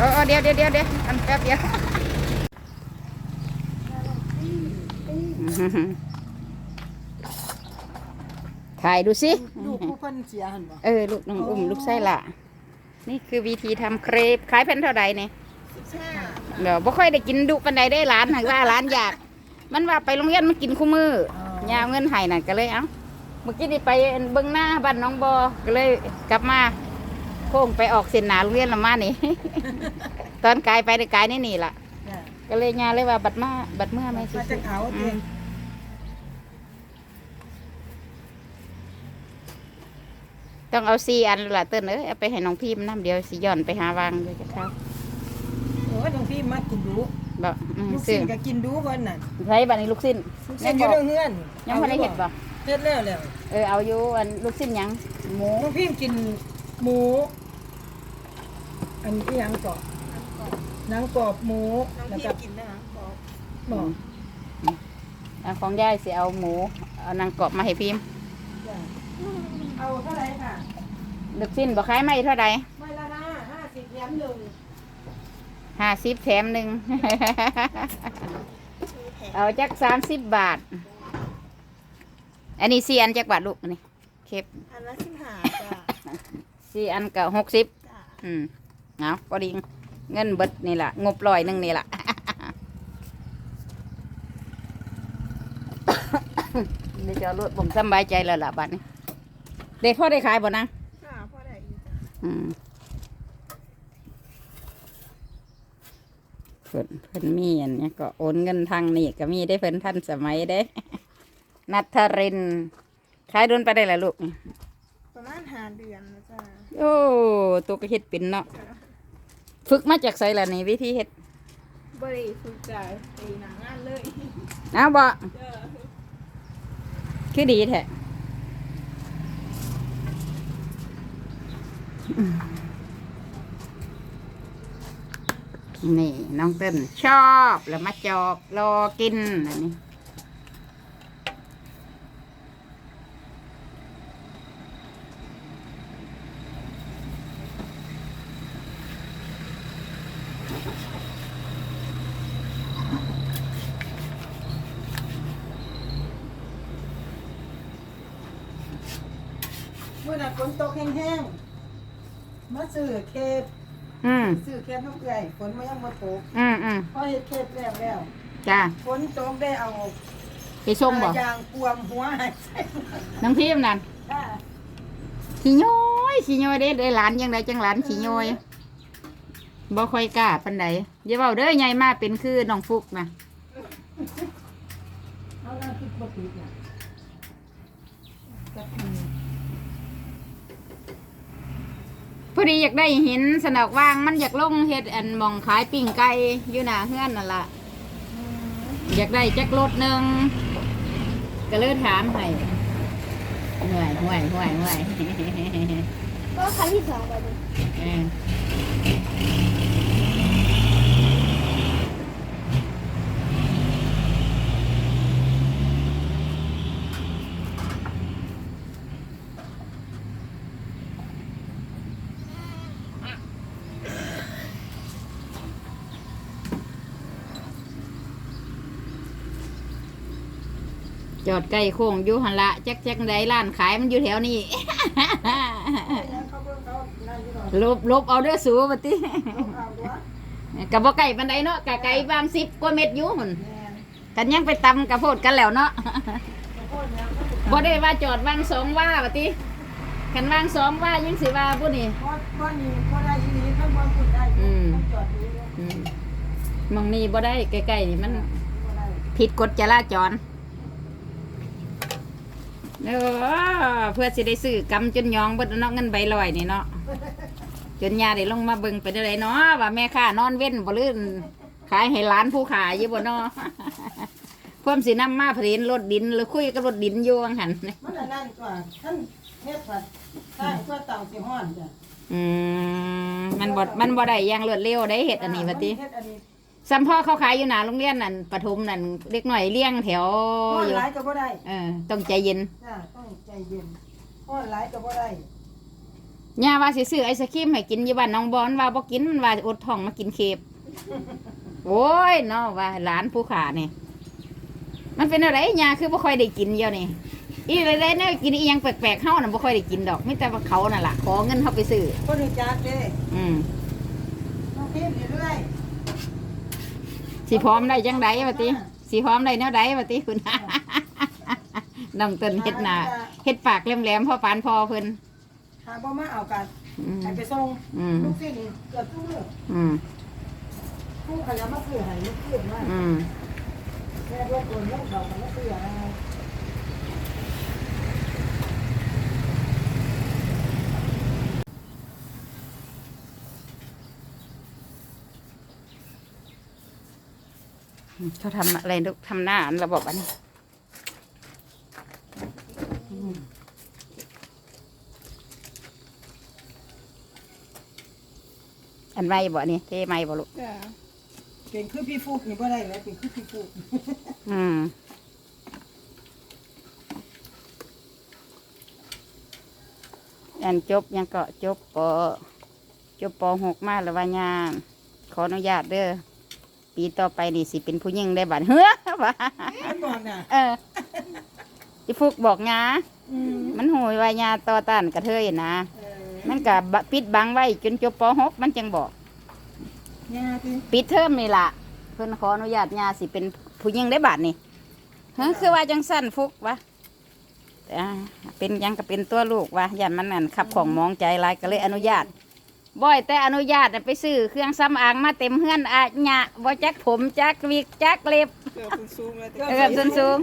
เออเออเดี๋ยวเดี๋ยวเดี๋ยวเดี๋ยวอันแป๊บเดียวถ่ายดูสิดูผู้เพิ่นเสียหันบ่เออ ลูกน้องอุ้มลูกไส้ละนี่คือวิธีทำเครปขายเป็นเท่าใดเนี่ยใช่เดี๋ยวบ่ค่อยได้กินดุปันใดได้ร้านหากว่าร้านอยาก มันว่าไปโรงเรียนมันกินคู่มือยาวเงินให้นั่นก็เลยเอ้าเมื่อกี้นี่ไปเบิ่งหน้าบ้านน้องบอก็เลยกลับมา โค้งไปออกเส้นหนาโรงเรียนละมานี่ ตอนกายไปได้กายนี่นี่ล่ะ จ้ะก็เลยยาเลยว่าบัดมาบัดเมื่อไม่สิมาจากเขาอืเอมงต้องเอาซีอันละเติ้นเอ้ยเอาไปให้น้องพิมพ์น้ำเดียวสิย่อนไปหาวางเลยจะเข้าโอ้ยน้องพี่มากินดูบอกอืมลูกซื้ศิอษย์ก็กินดูเพิ่นน่ะใช้บัดนี้ลูกสิ้นลูกศิษย์อยู่เรื่องเฮือนยังพอได้เห็ดบ่เฮ็ดแล้วแล้วเออเอาอยู่อันลูกสิ้นหยังหมูน้องพี่กิน หมู อันที่ยังเกาะหนังกรอบหมูแล้วก็กินได้กรอบบ่อันของยายสิเอาหมูเอานางกรอบมาให้พิมพ์จ้ะเอาเท่าไหร่ค่ะลูกสิ้นบอกขายไม่เท่าใดไม่ละนะ50แถมหนึ่งห้าสิบแถมหนึ่งเอาจักสามสิบบาท อันนี้สี่อันจักบาทลูกอันนี้เคปอันละ15จ้ะ สี่อันก็หกสิบจ้ะอืมเอาพอดีเงินเบิดนี่แหละงบลอยหนึ่งนี่แหละเดี๋ยวจะเอารถผมสำบายใจแล้วล่ะบัดนี้เด็กพ่อได้ขายบ่นะค่ะพอได้อยู่จ้ะอืมเพิ่นเพิ่นมีอันเนี้ยก็โอนเงินทางนี่ก็มีได้เพิ่นทันสมัยได้ นัทรินทร์ขายโดนไปได้ละลูก ประมาณ5เดือนนะจ้ะ โอ้ตัวก็เฮ็ดเป็นเนาะฝึกมาจากไสล่ะนี่วิธีเฮ็ดบริสุทธิ์ใจตีหนางานเลยเอาบ่คือดีแท้นี่ น้องเต้นชอบแล้วมาจอกรอกินอันนี้ เมื่อน่ะฝนตกแห้งๆมาซื้อเคปอืมซื้อเคปน้ำเกลือฝนมายังมาตกอืมอืมพอเฮ็ดเคปแล้วแล้วจ้าฝนตกได้เอาไปส้มบ่ยางกวมหัวให้ใส่น้องพิมพ์นั่นค่ะขี้ย้อยขี้ย้อยเด้เด้หลานยังไงจังหลานขี้ย้อย บ่ค่อยกล้าปานใดอย่าเว้าเด้อใหญ่มาเป็นคือน้องฟุกนะเอาแล้วติดบ่ติดน่ะกับอืมพอดีอยากได้เห็นสนอกว่างมันอยากลงเฮ็ดอันหมองขายปิ้งไก่อยู่หน้าเฮือนนั่นล่ะอยากได้จักรถหนึงก็เลยถามให้ห่วยห่วยห่วยห่วย ก็ครั้งที่สองไปเลยเออ จอดใกล้โค้งอยู่หันละแจักจักใดร้านขายมันอยู่แถวนี้ ลบลบเอาเด้อสูบติกับบ่ไก่ปันใดเนาะกะไก่บางสิบกว่าเม็ดอยู่หุ่นกันยังไปตำกระโพดกันแล้วเนาะบ่ได้ว่าจอดวางสองว่าบติคันวางสองว่ายังสิว่าผู้นี่พอพอนี่พอได้อีหลีข้างบนคุณได้อืมจอดดูอยู่อืมหมองนี้บ่ได้ใกล้ๆนี่มันผิดกฎจราจร เออเพื่อสิได้ซื้อกำจนยองเบิดเนาะเงินใบลอยนี่เนาะจนยาได้ลงมาเบิ่งไปได้ไรเนาะว่าแม่ค้านอนเว้นบ่ลื่นขายให้ร้านผู้ขายอยู่บ่เนาะเพิ่มสินำมาผลิตรถดินหรือคุยกับรถดินอยู่ว่าหั่นมันอันนั่นกว่าท่านเฮ็ดว่าใช่เพื่อเต่าสิฮ้อนจ้ะอืมมันบ่มันบ่ได้อย่างรวดเร็วได้เฮ็ดอันนี้บัดติเฮ็ดอันนี้ สัมพ่อเขาขายอยู่หน้าโรงเรียนนั่นปฐมนั่นเด็กน้อยเลี้ยงแถวฮ้อนอยู่หลายก็บ่ได้เออต้องใจเย็นจ้ะต้องใจเย็นฮ้อนหลายก็บ่ได้ย่าว่าสิซื้อไอศครีมให้กินอยู่บ้านน้องบอนว่าบ่กินมันว่าอดท้องมากินเคฟโอ้ยเนาะว่าหลานผู้ขานี่มันเป็นอะไรย่าคือบ่ค่อยได้กินเดียวนี่อีอะไรๆเนี่ยกินอีหยังแปลกๆเฮาน่ะบ่ค่อยได้กินดอกมีแต่ว่าเขานั่นล่ะขอเงินเฮาไปซื้อคนรู้จักเด้อืมน้องพิมพ์เรื่อย สิพร้อมได้จังไดวะติสิพร้อมได้แนวใดวะติคุณ น้องเต้นเฮ็ดหน้าเฮ็ดปากแหลมๆพอปานพอเพิ่นหาบ่มาเอากันอืมให้ไปส่งอืมลูกศิษย์นี่เกือบทุกมื้ออืมผู้ขยันมาซื้อให้ลูกศิษย์มาอืมแม่รถคนลูกเขาก็มาซื้อให้ เขาทำอะไรลูกทำหน้าอันระบบอันนี้อืมอันไม่บ่นี่เทไม่บ่ลูกจ้ะเป็นคือพี่ฟุกนี่บ่ได้แล้วเป็นคือพี่ฟุกอืมอันจบยังก็จบปจบปหกมาแล้วว่าญาขออนุญาตเด้อ ปีต่อไปนี่สิเป็นผู้หญิงได้บัดเฮ้อว่ามันบอกน่ะเออที่ฟุกบอกงาอืมมันโหยว่ายาต่อต้านกระเทยนะเออมันกับบปิดบังไว้จนจบปหกมันจังบอกญาติปิดเทอมนี่ล่ะ เพิ่นขออนุญาตยาสิเป็นผู้หญิงได้บาทนี่เฮ้ยคือว่าจังสั้นฟุกวะแต่อ่าเป็นหยังก็เป็นตัวลูกวะยันมันนั่นขับของมองใจหลายก็เลยอนุญาต บ่อยแต่อนุญาตน่ะไปซื้อเครื่องซ้ำอางมาเต็มเฮือนอะหยะบ่จักผมจักวิกจักเล็บเกือบสูงๆเลยเกือบส้นสูง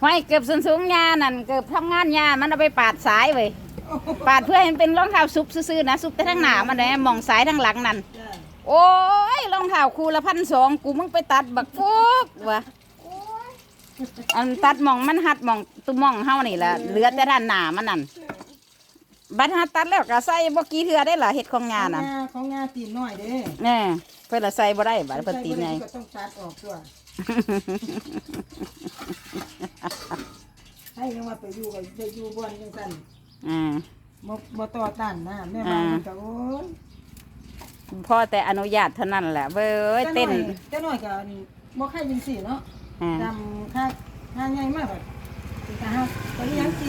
ไว้เกือบส้นสูงยานั่นเกือบทำงานยามันเอาไปปาดสายไว้ยปาดเพื่อให้มันเป็นรองเท้าซุปซื่อๆนะซุปแต่ทั้งหน้ามันเลยมองสายทั้งหลังนั่นจ้ะโอ้ยรองเท้าคู่ละพันสองกูมึงไปตัดบักฟุกวะอันตัดหมองมันหัดหมองตุ้มมองเฮานี่แหละเหลือแต่ด้านหน้ามันนั่น บัดหัดตัดแล้วก็ใส่บ่กี่เทื่อได้ล่ะเฮ็ดของงานน่ะของของงาตีนน้อยเด้แน่เพิ่นละใส่บ่ได้บัดเพิ่นตีนไงก็ต้องตัดออกตัวให้ยังว่าไปอยู่กับไปอยู่บ่อนจังซั่นอ่าบ่บ่ต่อต้านนะแม่บ้านมันก็โอ้ยพ่อแต่อนุญาตเท่านั้นแหละเว้ยเต้นแต่น้อยก็บ่ใครจังซี่เนาะอ่าดำค่าหาใหญ่มากแบบสิกะฮะตอนนี้ยังสิ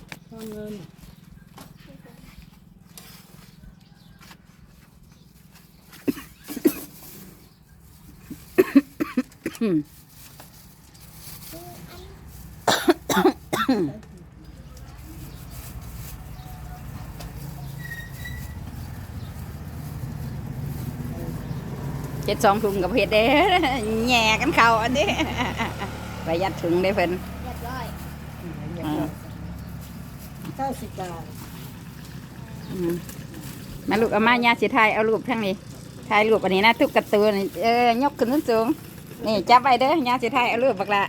นี้ประหยัดถุงได้เพิ่นเรียบร้อย เก้าสิบบาทอืมมาลูกเอามาญาสิถ่ายเอารูปทั้งนี้ถ่ายรูปอันนี้นะทุกกระตัวนี่เออยกขึ้นสูงๆนี่จับไว้เด้อญาสิถ่ายเอารูปบักละ